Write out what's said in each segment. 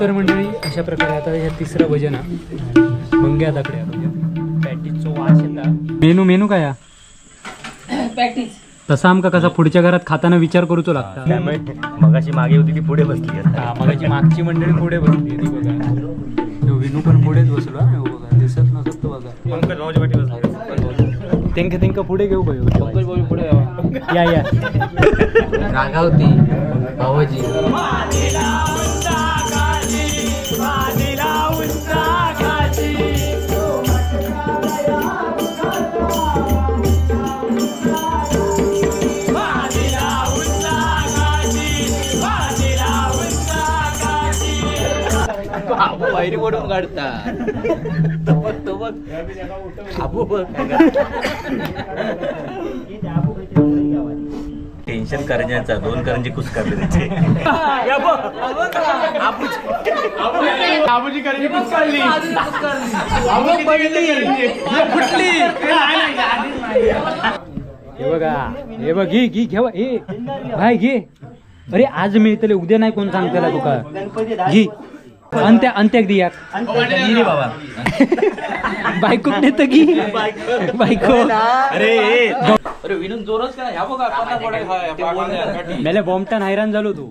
तर मंडळी अशा प्रकारे आता ह्या तिसरं भजन हा भंग्या दाकडे पॅटीजचो वास येता मेनू मेनू काय हा? पॅटीस. तसा आमका कसा पुढच्या घरात खाताना विचार करूचो लागता? त्यामुळे मगाशी मागे होती ती पुढे बसली. हा, मगाची मागची मंडळी पुढे बसली ती बघा. ह्यो विनू पण पुढेच बसलो हा, ह्यो बघा. दिसत नसत तो बघा. पंकज भाऊच्या पाठी बसले. तेंका तेंका पुढे घेऊ पाहिजे पुढे या या. रागावती भावजी पायरी पडून काढता. टेन्शन करण्याचा दोन करंजी कुस करले त्याचे. हे बघा हे बघ घे घे ए भाई घे. अरे आज मिळतले उद्या नाही कोण सांगताला तुका. घे. अंत्या अंत्याक दिया बाबा. बायको तर घे बायको. अरे मेले बॉम्बटन हैराण झालो तू.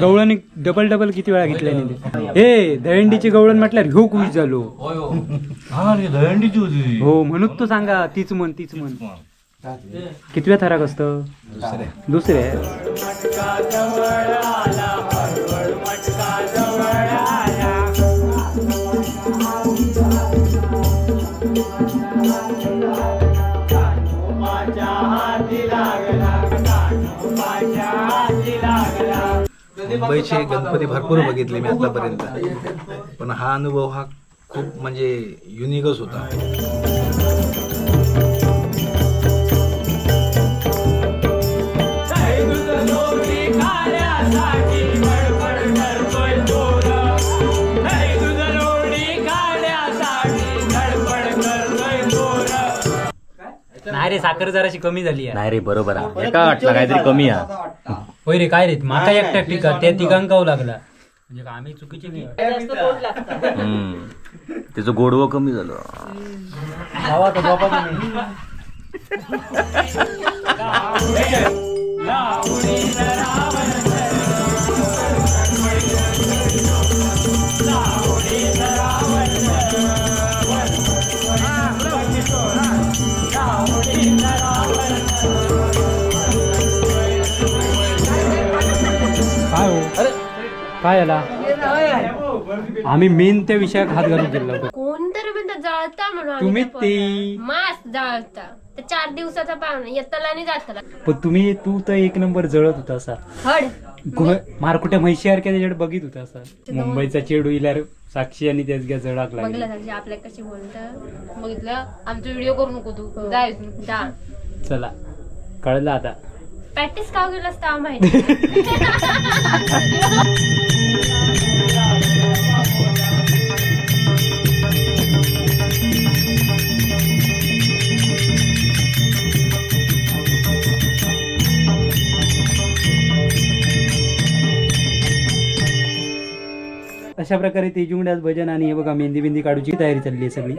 गवळण डबल डबल किती वेळा घेतल्या हे दहंडीची गवळण म्हटल्यावर ह्यो खुश झालो. हा दहंडीची होती. हो म्हणून तो सांगा तीच म्हण तीच म्हण. कितव्या थराक असतं? दुसरे मुंबईचे गणपती भरपूर बघितले मी आतापर्यंत. पण हा अनुभव हा खूप म्हणजे युनिकच होता. नाही रे साखर जराशी कमी झाली आहे. नाही रे बरोबर आहे. एका वाटला काहीतरी कमी आहे. होय रे काय रे? माका एकट्या टिका त्या तिघांकाव लागला. म्हणजे का आम्ही चुकीचे की? जास्त पोट लागतं हम्म. त्याचं गोडवं कमी झालं. काय काय आला? आम्ही मेन त्या विषयात हात घालून गेलो होतो. कोणतरी म्हणतात जळता म्हणून त्या ते. मास जळता. तर चार दिवसाचा पाहुणा येताला आणि जाताला. पण तुम्ही तू तर एक नंबर जळत होता असा. हड. मारकुट्या म्हैशीसारख्या त्याच्याकडे बघित होता असा. मुंबईचा चेडू इल्यार साक्षी आणि त्याच घ्या जळाक लागला. साक्षी आपल्या कशी बोलत? बघितलं? आमचा व्हिडिओ करू नको तू. हो. इथून. जा. चला. कळलं आता. प्रॅक्टिस का गेलास माहिती अशा प्रकारे तेजुंगड्यात भजन आणि हे बघा मेहंदी बिंदी काढूची तयारी चालली आहे सगळी.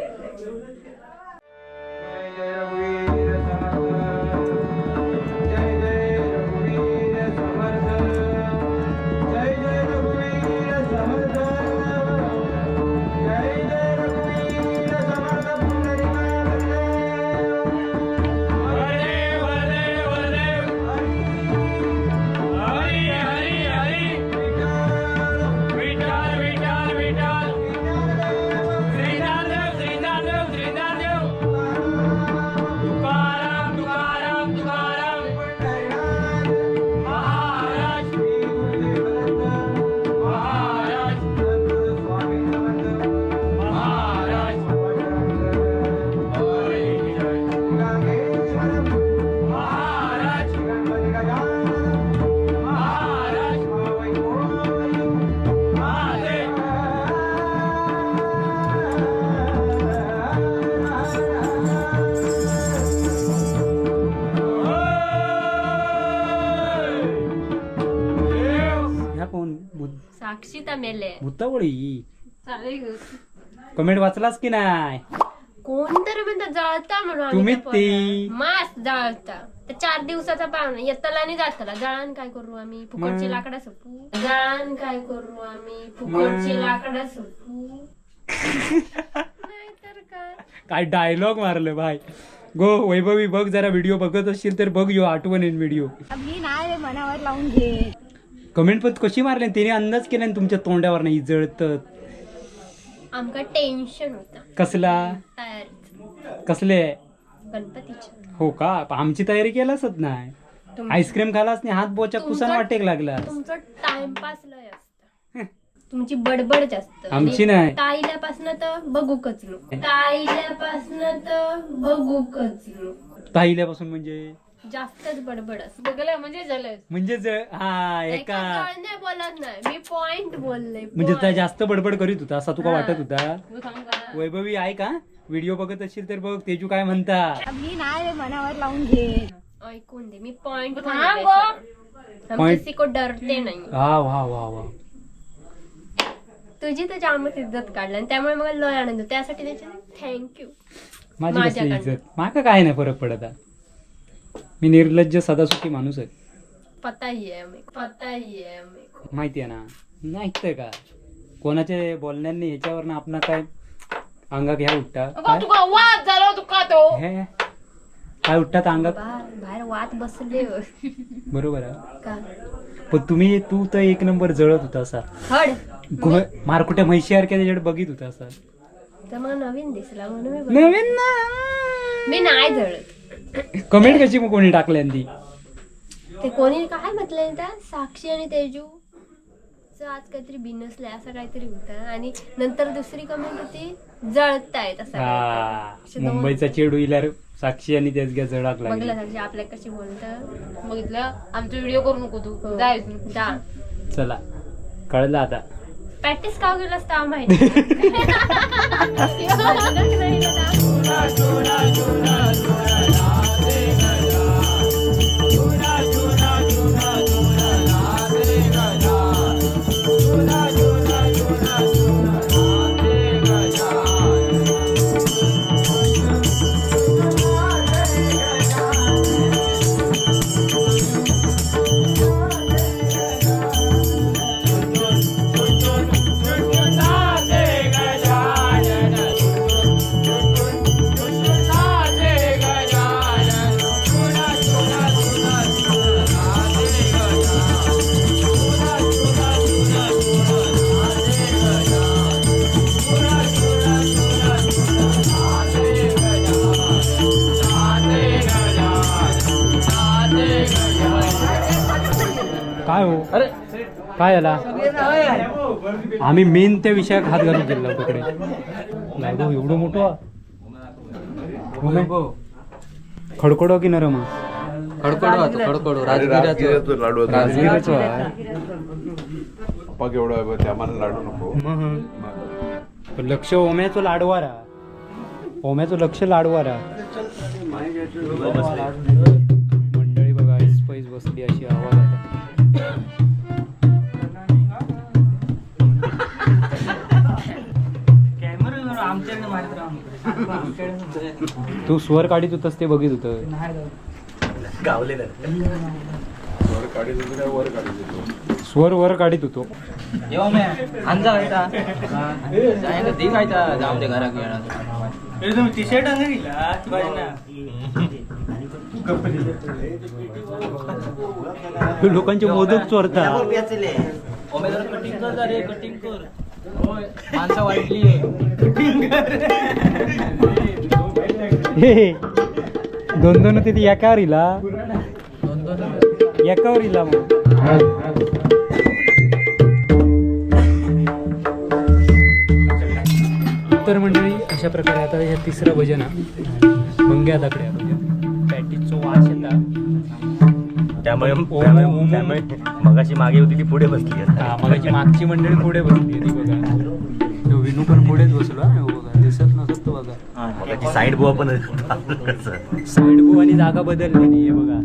ग. कमेंट वाचलास की नाही? कोणतरी म्हणतात जळता म्हणून तुम्हीच त्या ती. मास जळता. तर चार दिवसाचा पाहुणा येताला आणि जाताला. जळण काय करू आम्ही? फुकटची? लाकडा सपू. जळण काय करू आम्ही? फुकटची लाकडा सपू. नाहीतर काय? काय डायलॉग मारलं भाई. गो वैभवी बघ जरा व्हिडिओ बघत असशील तर बघ यो आठवण येईल व्हिडिओ मी नाही रे मनावर लावून घे. कमेंट पण कशी मारले? त्याने अंदाज केला ना तुमच्या तोंडावर नाही जळत आमका टेन्शन होता. कसला? कसले? गणपतीच्या. हो का? आमची तयारी केलाच नाही. आईस्क्रीम खालाच नाही हात बोचा कुसान वाटेक लागला तुमचं टाइमपास लय असतं. तुमची बडबड जास्त. आमची नाही. ताईल्यापासनं तर बघू कचलो ताईल्यापासनं तर बघू कचलो ताहिल्यापासून म्हणजे? जास्तच बडबड असत. बघलं म्हणजे झालं म्हणजे ज- हा एका. नाही बोलत नाही. मी पॉइंट बोलले म्हणजे त्या. जास्त बडबड करीत होता असा तुका. वाटत होता? तू सांग का? वैभवी आहे का व्हिडिओ बघत असशील तर बघ तेजू काय म्हणता? मी नाही मनावर लावून घे ऐकून दे मी पॉइंट. किसी को डरते नाही. हा वा वा वा. तुझी तर जामच इज्जत काढली आणि त्यामुळे मला लय आनंद. त्यासाठी त्याचे थँक्यू माझी. इज्जत? माका काय नाही फरक पडत. मी निर्लज्ज सदासुखी माणूस आहे. पता ही पता ही माहिती आहे ना? नाही तर का? कोणाच्या बोलण्यांनी ह्याच्यावर आपणा काय अंगा घ्या उठता? अगं, काय? तुका वाद झाला तुका तो हे? काय उठतात अंगात बा- बाहेर वाट बसले. हो. बरोबर आहे. का? पण तुम्ही तू तर एक नंबर जळत होता असा. हड. गो- मारकुट्या म्हैशीसारख्या त्याच्याकडे बघित होता असा. तर मला नवीन दिसला म्हणून मी बघ- नवीन ना? मी नाही जळत. कमेंट कशी मग कोणी टाकल्यांदी ते? कोणी काय म्हटलंय त्या? साक्षी आणि तेजू. आज काहीतरी बिनसलंय असं काहीतरी होतं. आणि नंतर दुसरी कमेंट होती जळतायत असं काहीतरी. हा असे दोन- मुंबईचा चेडू इल्यार साक्षी आणि त्याच घ्या जळाक लागली. बघलं साक्षी आपल्या कशी बोलत? बघितलं? आमचा व्हिडिओ करू नको तू. जाय इथून. जा. चला कळलं आता. प्रॅक्टिस का गेलं असतं माहिती नाही काय हो? काय आला आम्ही मेन त्या विषयात हात घालून गेलो तिकडे लाडू एवढं मोठं? हो ना? खडखडो की नरम? खडखडो खडखडो राजगिराचं. राजगिराचं. पग एवढं आहे, त्या मला लाडू नको. लक्ष ओम्याचं लाडवारा. ओम्याचं लक्ष लाडवारा. मंडळी बघा स्पाईस बसली अशी आवाज आता. तू स्वर काढीत होतास ते बघित होत. गावले वर काढीत होतो काय वर काढीत होतो? स्वर वर काढीत होतो. अंजा खायचा जाऊन दे घरात येणार लोकांचे मोदक चोरता. कटिंग कर रे कटिंग कर. माणसं वाटली हे दोन दोन होते ती एकावर इला एकावर इला मग. तर मंडळी अशा प्रकारे आता हे तिसरं भजन. भंग्या दाकडे त्यामुळे ओम, त्यामुळे मगाशी मागे होती ती पुढे बसली. हा मगाची मागची मंडळी पुढे बसली ती बघा. तो विनू पण पुढेच बसलो बघा दिसत नसत तो बघा. मगाची साईड बुवा पण. साईड बू आणि जागा बदललेली आहे बघा.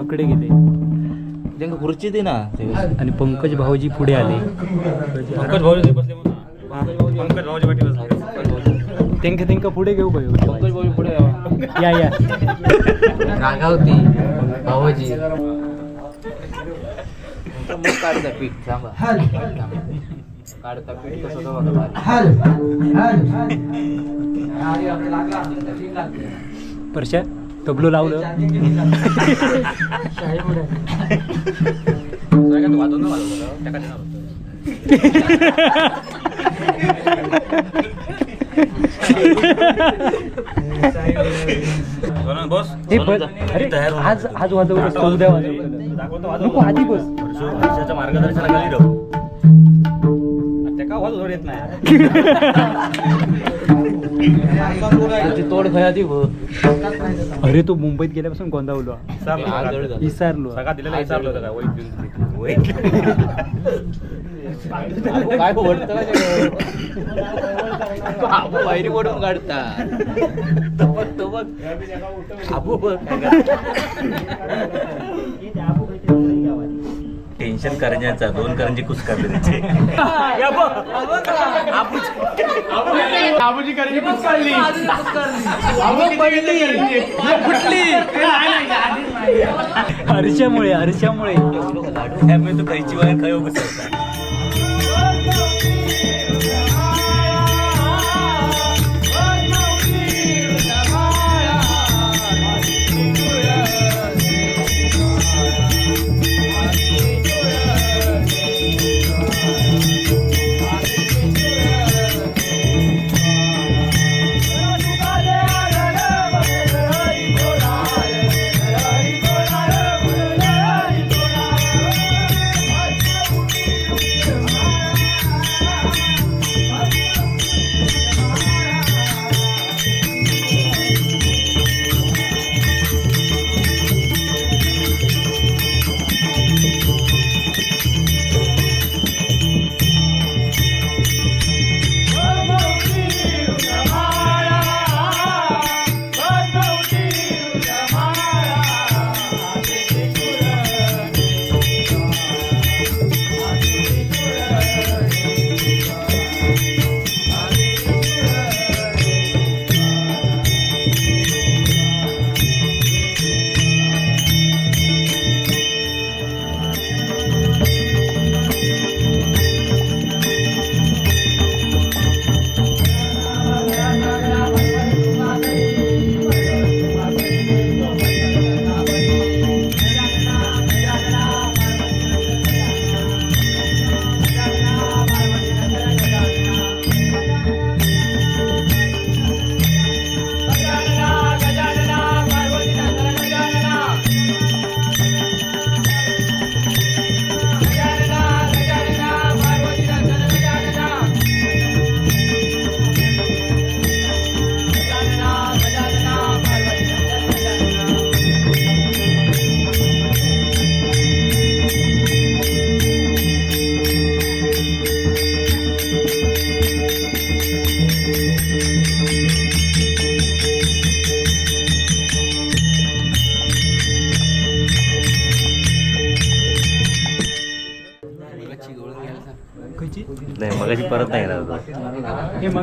अकडे गेले. ज्यांना खुर्ची दे ना आणि पंकज भाऊजी पुढे आले. पंकज भाऊ बसले पंकज भाऊजी पाठी बसले. तेंका तेंका पुढे घेऊ का पंकज भाऊ पुढे यावा. या या. रागावती भावाजी मग काढता पीक थांबा काढता पीक कसं तो बघा परशा तबलो लावलं. सगळ्यात वाजवून ना वाजवलं. त्या. बस. हे हो. आज आज उद्या वाजव. आधी बस. मार्गदर्शनाखाली राहू. तोड खया ती भो अरे तो मुंबईत गेल्यापासून गोंधावलो विसरलो. विसरलो. सगळा दिलेला विचारलं होतं काय ओढतं का बाहेरी ओढून काढता तो बघ तो बघ आबू बघ टेन्शन करण्याचा दोन करंजी कुस करले त्याचे या बघ. आबूच. हर्षामुळे हर्षामुळे. त्यामुळे तो खाय कसं होता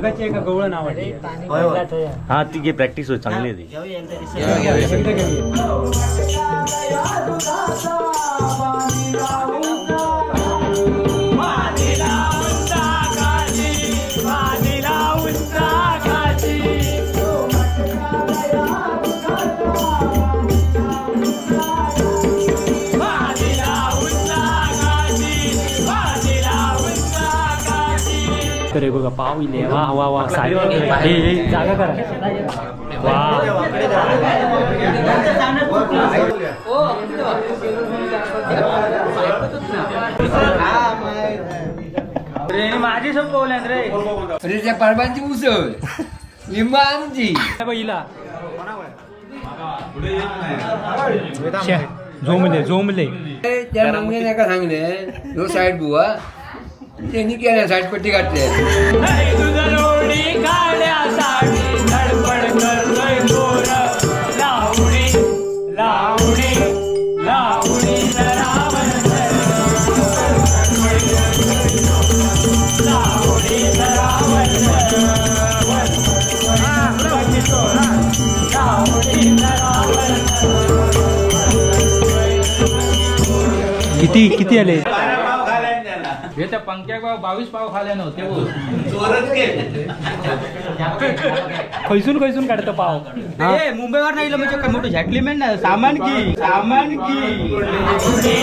मगाची एका गवळण आवडली. हा ती घे प्रॅक्टिस होत चांगली आहे ती. करे बघा पाव इले वा वा. वा साडी. हे हे जागा करा. वा. अरे त्या परबांची उसळ. लिंबा आमची हिला झोमले झोमले त्या मंगेने का सांगले? ह्यो साईड बुवा. त्यांनी केल्या साठपट्टी काढली किती किती आले? हे त्या पंख्या पाव बावीस पाव खाले नव्हते हो. खैसून खैसून काढतं पाव. ए, मुंबईवर नाही म्हणजे काय मोठं झॅटलीमेंट ना सामान की सामान की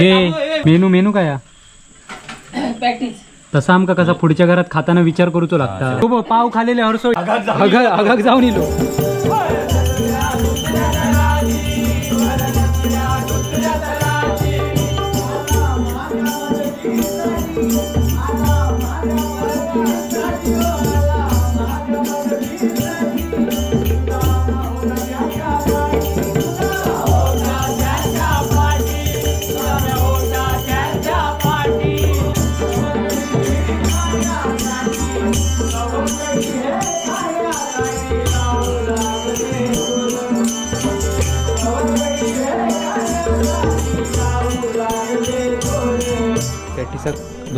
घे. मेनू मेनू काय हा? तसा आमका कसा पुढच्या घरात खाताना विचार करूचो लागता? हो पाव खालेले हरसो अगाग जाऊन इलो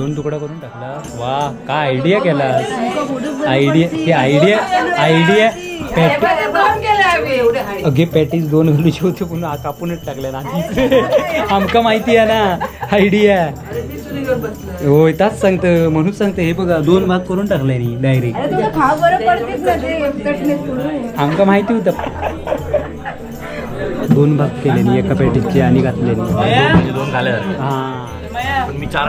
दोन तुकडा करून टाकला. वा काय आयडिया केला. आयडिया ही आयडिया आयडिया पॅटी अगे पॅटीस दोन घालूची होते पुन्हा कापूनच टाकल्या ना आमका माहिती आहे ना आयडिया होय ताच सांगतं म्हणून सांगतं हे बघा दोन भाग करून टाकले नी डायरेक्ट आमका माहिती होतं. दोन भाग केले नी एका पॅटीसचे आणि घातले म्हणजे दोन खाले हा. मी चार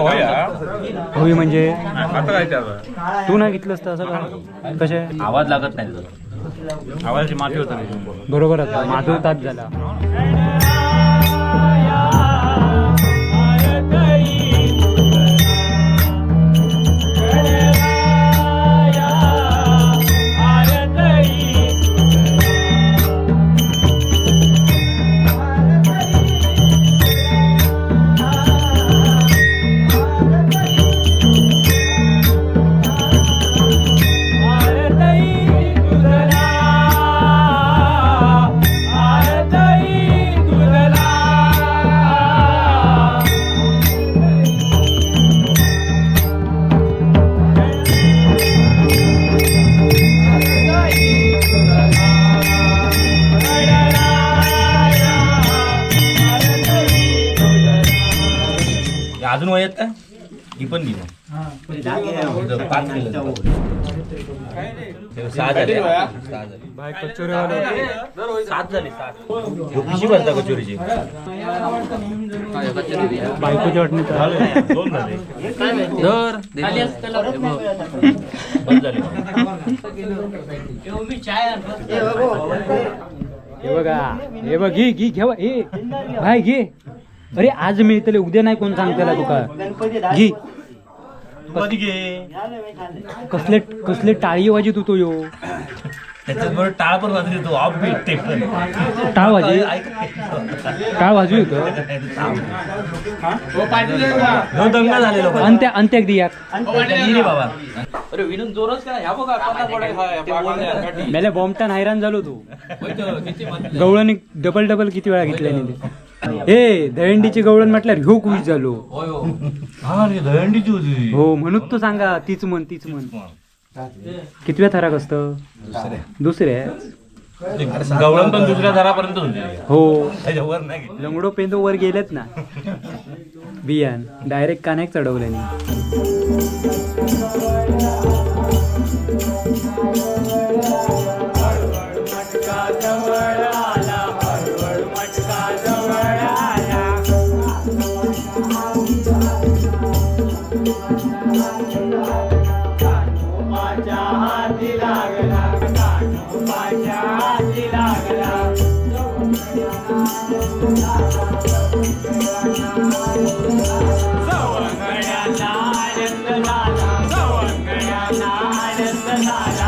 होय. म्हणजे आता काय त्याला तू नाही घेतलंस तर असं का? कसे आवाज लागत नाही त्याचा आवाजाची माफी होत नाही बरोबर आता माझं ताप झाला. पाच किलो. सहा झाले. झाले. सात झाले भरता कचोरीची. बायको चटणी तर दोन झाले. बंद झाले. हे बघा हे बघ घे घे घेवा ए भाई घे. अरे आज मिळतले उद्या नाही कोण सांगतेला तुका. घे. कधी घे. कसले कसले टाळी वाजित होतो यो. त्याच्यात बरोबर टाळ पण वाजत येतो ऑफ बीट ते पण टाळ वाजी? ऐक टाळ वाजू होतं ह्यो दंगा झाले लोक अंत्या दियाक रे बाबा. अरे विनून जोरच का ह्या बघा हा, मेल्या बॉम्बटन हैराण झालो तू. तो? गवळणी डबल डबल किती वेळा घेतल्या ते. ए दहंडीची गवळण म्हटल्यावर ह्यो कुश झालो. हो रे दहंडीची होती. हो म्हणून तो सांगा तीच म्हण तीच म्हण. कितव्या थराक असतं? दुसऱ्या. गवळण पण दुसऱ्या दारापर्यंत होती हो. त्याच्यावर नाही गेली. लंगडो पेंदो वर गेलेत ना. बियान डायरेक्ट कानेक चढवल्याने सवंगड्यांना आनंद झाला सवंगड्यांना आनंद झाला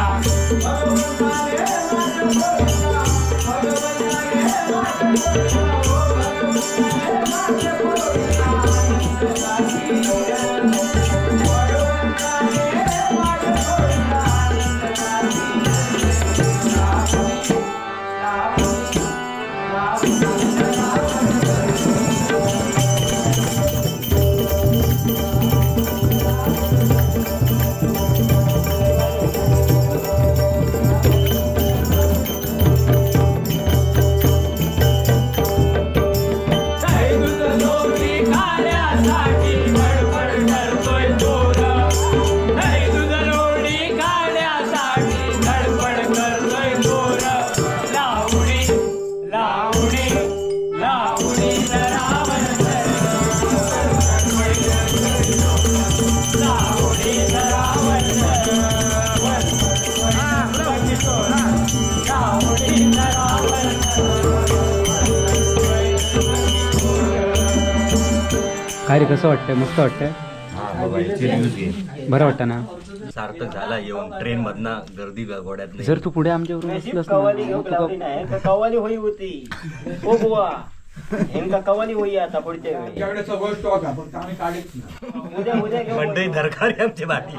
वाटतंय? मस्त वाटतंय? हा बरं वाटतं ना? सार्थक झाला येऊन ट्रेन मधनं गर्दी गोड्यात जर तू पुढे आमच्याबरोबर बसलास कवाली ना होई होती. ओ बुवा. नेमका कवाली होई आता पुढच्या वेळी. मंडळी दरकारी आमची बाटी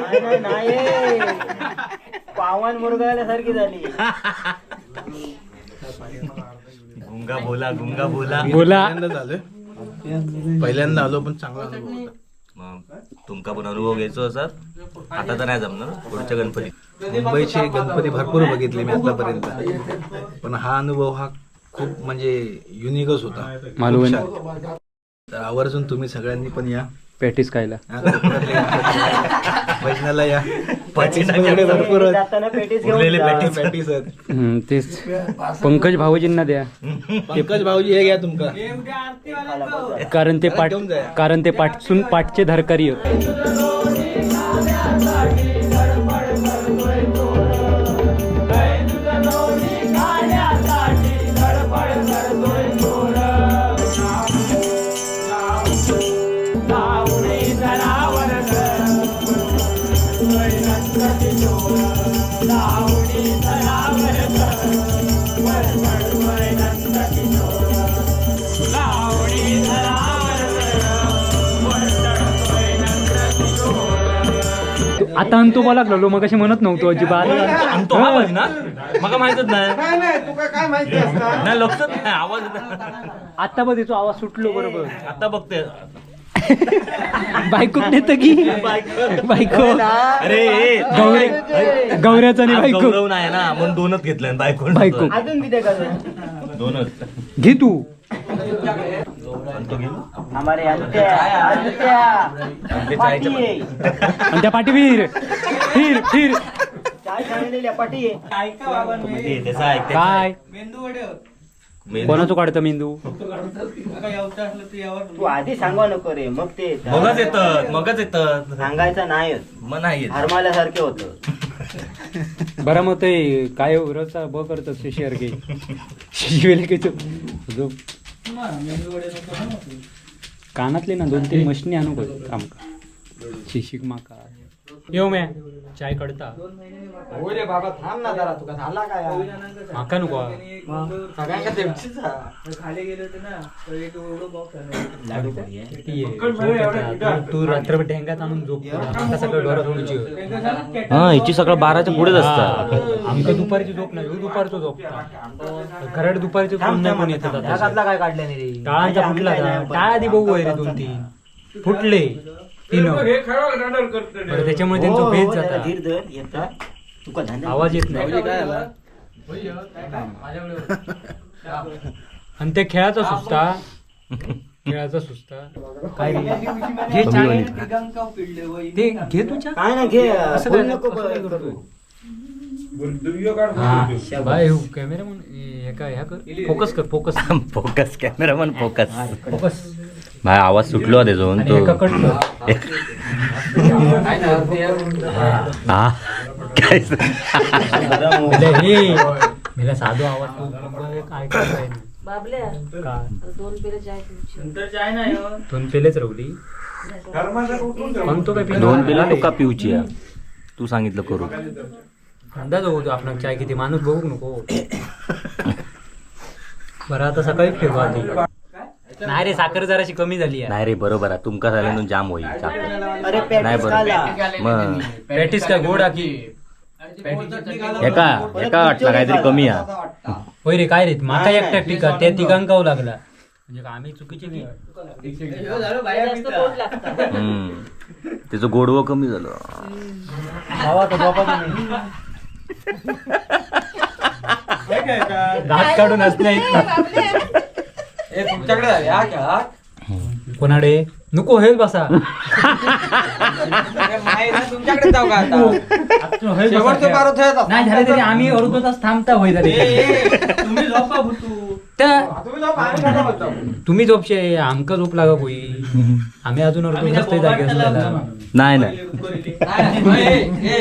नाही, नाही पावन मुरगायला सारखी झाली. गुंगा बोला गुंगा बोला बोला पहिल्यांदा झालं पहिल्यांदा आलो पण चांगला अनुभव होता. मग तुमका पण अनुभव घ्यायचो असत आता तर नाही जमणार पुढच्या गणपतीत मुंबईचे गणपती भरपूर बघितले मी आतापर्यंत. पण हा अनुभव हा खूप म्हणजे युनिकच होता. मालवण. खूप छान. तर आवर्जून तुम्ही सगळ्यांनी पण या. पॅटीस खायला कोकणातले गणपती वैष्णाला या पॅटीस वगैरे भरपूर आहेत. जाताना पेटीस घेऊन उरलेले जा. पॅटीस. पॅटीस आहेत. हम्म, तेच पंकज भाऊजींना द्या पंकज भाऊजी हे घ्या तुमका कारण ते पाठ. कारण ते पाठसून पाठचे धरकारी होते आता अंतो लागलो. मग अशी म्हणत नव्हतो अजिबात. आणतो हा. पाहिजे ना. मला माहितच नाही. नाही लक्षच नाही आवाज आता बघ तिचा आवाज सुटलो बरोबर. आता बघते. बायको नेत की? बायको. अरे ए, गौरे गौऱ्याचा आणि आज बायको. गौरव नाही ना. म्हणून दोनच घेतलं बायको बायको. दोनच. घे तू. आणतो हमारे. आणि त्या पाठी फिर फिर फिर। काय कोणाचं काढतं मेंदू? तू आधी सांगा नको रे मग ते येतं. मगच येतात मगच येतात सांगायचं नाही मग नाही येत. हरमाल्यासारखे होतं. बरं मग ते काय रचा ब करतात ते शेअर घे. शिजवेले की तू? जो कानातले ना दोन तीन मशनी आणू का? आमका शिशिक माका. येऊ म्या. चाय कडता रे बाबा थांब ना जरा तुका झाला काय माका नको. सगळ्यांका तेवढीच खाली गेले होते ना तर एक एवढं बॉक्स लाडू आहे? ती आहे, झोप येता. तू- तू रात्रभर ढेंगात आणून झोप आता सगळं हा हिची सगळं बाराच्या पुढेच असतात आमका दुपारची झोप नाही ह्यो दुपारचो झोप. खरड दुपारचे कोण नाही कोण येतात आता. काय काढलं नाही रे? टाळांचा फुटला? टाळ आधी बघू आहे रे दोन तीन. फुटले. तीन बरं त्याच्यामुळे त्यांचं हो, भेद हो, जाता. धीर धर येता. तुका धंदा आवाज येत नाही. काय आला? आणि ते खेळाचा सुस्ता. खेळाचा सुस्ता. काय? घे. ते घे तुझ्या? काय ना घे असं बोल नको हा, बाय हो, कॅमेरा म्हणून हे काय ह्या कर? फोकस कर focus focus cameraman focus focus भाई आवाज सुटलो त्याच्याहून आणि तो. हा काय म्हणजे हे साधो आवाज तू? दोन पेले चाय पिऊची. नंतर चाय नाही हो. दोन पेलेच रवली पिला? दोन पिला तुका पिऊची आहे. तू सांगितलं करू अंदाज होतो आपण चाय किती माणूस बघू नको बरं आता सकाळी आधी नाही रे साखर जराशी कमी झाली आहे. नाही रे बरोबर आहे. तुमका झाल्यानं जाम होईल. नाही बरोबर. मग. पॅटीस काय गोड आकी एका एका वाटला काहीतरी कमी आहे. होय रे काय रे? माका एकट्या टिका त्या तिघांकाव लागला. म्हणजे का आम्ही चुकीचे नाही हम्म. त्याचं गोडवं कमी झालं. दात काढून असले तुमच्याकडे आहे, हा खेळा. कोणाडे? नको हेच बसा. अरे माय ना तुमच्याकडे जाऊ का आता? हेच बसा शेवटचं खेळ. बारो थेट असतो. नाही झाले तरी आम्ही अर्धा तास थांबता होय ए, तुम्ही झोपा भुतू. आम्ही झोपशे आमका झोप लागा होई आम्ही अजून अर्धा तास ते जागे असलेला नाही नाही. नाही, नाही, ए, ए,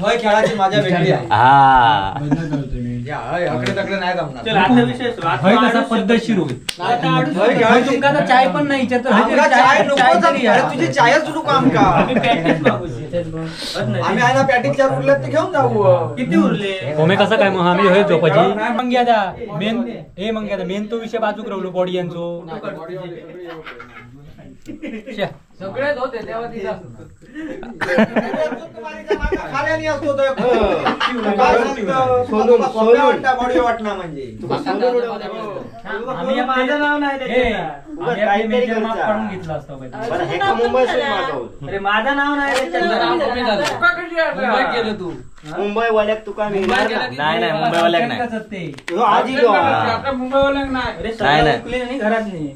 होय खेळाची माझ्या वेगळी आहे. हा. नाही पद्धतशीर होईल. तुमका चाय पण नाही विचारतो आमका चाय. अरे तुझी चायच नको आमका आम्ही आहे ना पॅटिक चार उरल्यात ते घेऊन जाऊ. किती उरले? ओमे कसं काय मग? आम्ही होय झोपाची दा मेन ए मेन तो विषय बाजूक राहिलो बॉडी यांचो. म्हणजे माझं नाव नाही काढून घेतलं असतं माझं नाव नाही गेलो तू. मुंबई वाल्याक तुका मी नाही नाही मुंबईवाल्याक नाही. कसं ते आजी हा. मुंबईवाल्याक नाही. नाही नाही. घरात नाही हे?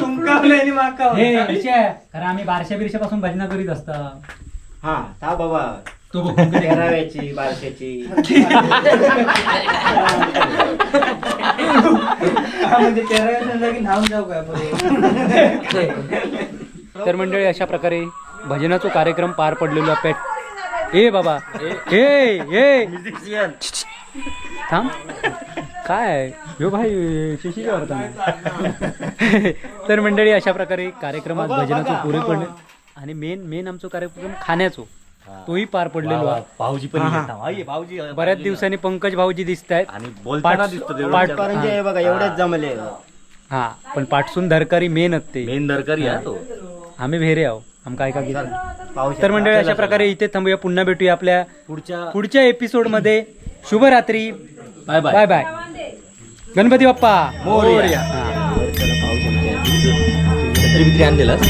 तुमका माका हे विषय कारण आम्ही बारशा बिरशा पासून भजना करीत असता. हा ता बाबा. तो कधी- तेराव्याची बारशाची. म्हणजे तेराव्याच्या जागी धावून जाऊ काय तर मंडळी अशा प्रकारे भजनाचा कार्यक्रम पार पडलेला पेट. ए बाबा. ए ए थांब. काय? यो भाई शिशीच्या वरता तर मंडळी अशा प्रकारे कार्यक्रमात भजनाचं पुरे पडले. आणि मेन मेन आमचा कार्यक्रम खाण्याचो. तोही पार पडलेलो. भाऊजी पण भाऊजी बऱ्याच दिवसांनी पंकज भाऊजी दिसत आहेत. आणि बोलताना बघा एवढेच जमले. हा पण पाठसून धरकारी मेन ते. मेन तो. आम्ही भेरे आहो आमका ऐका घेतलं पाहू तर मंडळी अशा प्रकारे इथे थांबूया. पुन्हा भेटूया आपल्या पुढच्या पुढच्या एपिसोडमध्ये. शुभरात्री. Bye bye bye bye Ganpati Bappa Morya. हा. छत्री बित्री आणलेलास